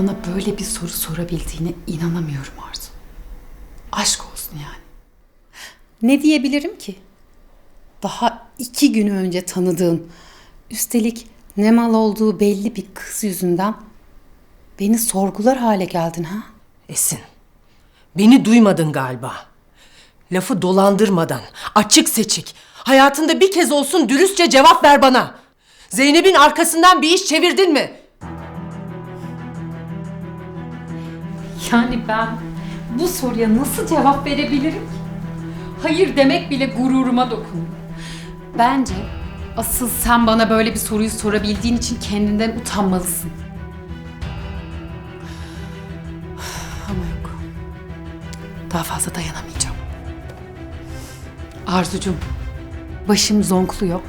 bana böyle bir soru sorabildiğine inanamıyorum Arzu. Aşk olsun yani. Ne diyebilirim ki? Daha iki gün önce tanıdığım, üstelik ne mal olduğu belli bir kız yüzünden beni sorgular hale geldin ha? Esin, beni duymadın galiba. Lafı dolandırmadan, açık seçik, hayatında bir kez olsun dürüstçe cevap ver bana. Zeynep'in arkasından bir iş çevirdin mi? Yani ben bu soruya nasıl cevap verebilirim? Hayır demek bile gururuma dokunuyor. Bence asıl sen bana böyle bir soruyu sorabildiğin için kendinden utanmalısın. Ama yok. Daha fazla dayanamayacağım. Arzucum, başım zonkluyor.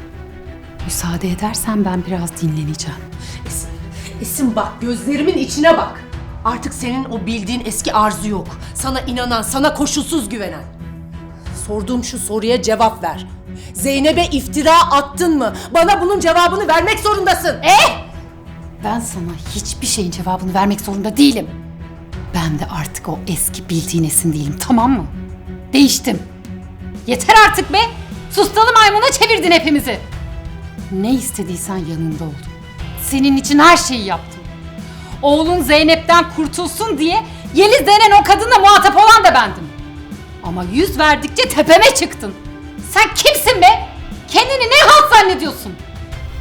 Müsaade edersen ben biraz dinleneceğim. Esin, Esin bak gözlerimin içine bak. Artık senin o bildiğin eski arzu yok. Sana inanan, sana koşulsuz güvenen. Sorduğum şu soruya cevap ver. Zeynep'e iftira attın mı? Bana bunun cevabını vermek zorundasın. Ben sana hiçbir şeyin cevabını vermek zorunda değilim. Ben de artık o eski bildiğin Esin değilim tamam mı? Değiştim. Yeter artık be! Sustalı maymuna çevirdin hepimizi. Ne istediysen yanında oldum. Senin için her şeyi yaptım. Oğlun Zeynep'ten kurtulsun diye Yeliz denen o kadınla muhatap olan da bendim. Ama yüz verdikçe tepeme çıktın. Sen kimsin be? Kendini ne halt zannediyorsun?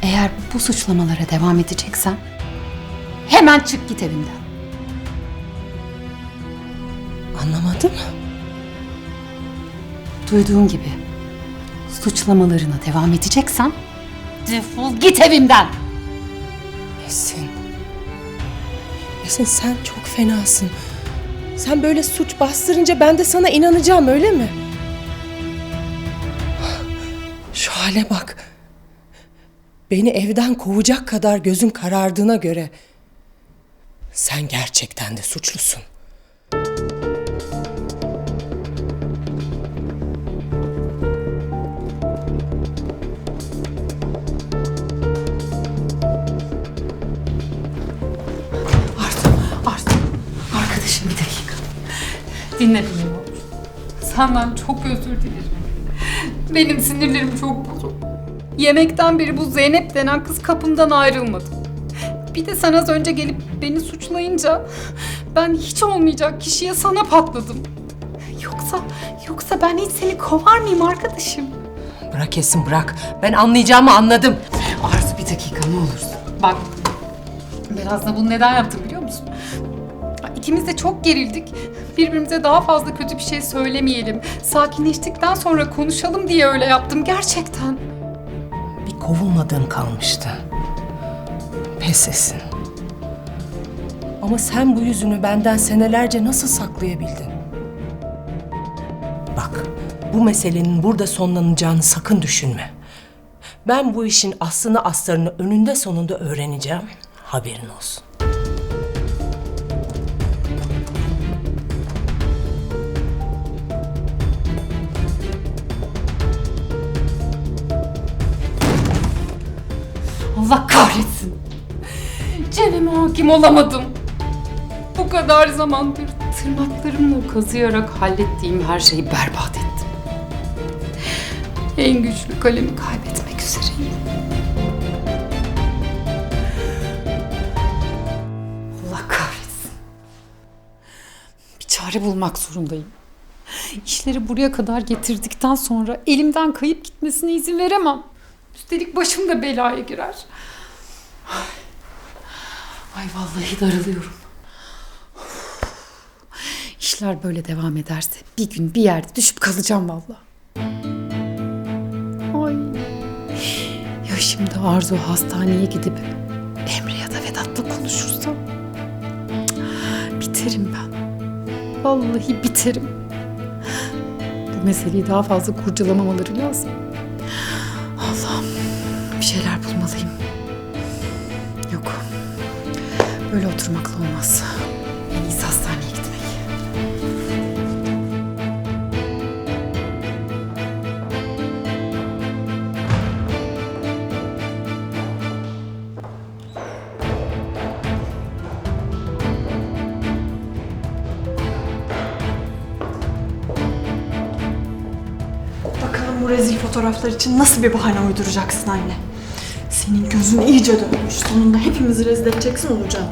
Eğer bu suçlamalara devam edeceksen hemen çık git evimden. Anlamadım. Duyduğun gibi suçlamalarına devam edeceksen defol git evimden. Esin. Esin sen çok fenasın. Sen böyle suç bastırınca ben de sana inanacağım öyle mi? Şu hale bak. Beni evden kovacak kadar gözün karardığına göre sen gerçekten de suçlusun. Dinle beni ne olur. Senden çok özür dilerim. Benim sinirlerim çok bozuk. Yemekten beri bu Zeynep denen kız kapımdan ayrılmadı. Bir de sen az önce gelip beni suçlayınca ben hiç olmayacak kişiye sana patladım. Yoksa, yoksa ben hiç seni kovar mıyım arkadaşım? Bırak Esin bırak. Ben anlayacağımı anladım. Arzu bir dakika ne olursun. Bak biraz da bunu neden yaptım biliyor musun? İkimiz de çok gerildik. Birbirimize daha fazla kötü bir şey söylemeyelim. Sakinleştikten sonra konuşalım diye öyle yaptım gerçekten. Bir kovulmadığın kalmıştı. Pes Esin. Ama sen bu yüzünü benden senelerce nasıl saklayabildin? Bak, bu meselenin burada sonlanacağını sakın düşünme. Ben bu işin aslını aslarını önünde sonunda öğreneceğim. Haberin olsun. Allah kahretsin. Çeneme hakim olamadım. Bu kadar zamandır tırnaklarımla kazıyarak hallettiğim her şeyi berbat ettim. En güçlü kalemi kaybetmek üzereyim. Allah kahretsin. Bir çare bulmak zorundayım. İşleri buraya kadar getirdikten sonra elimden kayıp gitmesine izin veremem. Üstelik başım da belaya girer. Ay, vallahi darılıyorum. İşler böyle devam ederse bir gün bir yerde düşüp kalacağım vallahi. Ay. Ya şimdi Arzu hastaneye gidip Emre ya da Vedat'la konuşursam biterim ben. Vallahi biterim. Bu meseleyi daha fazla kurcalamamaları lazım. Allah'ım bir şeyler bulmalıyım. Böyle oturmakla olmaz. En iyisi hastaneye gitmek. Bakalım bu rezil fotoğraflar için nasıl bir bahane uyduracaksın anne? Senin gözün iyice dönmüş. Sonunda hepimizi rezil edeceksin olacağım.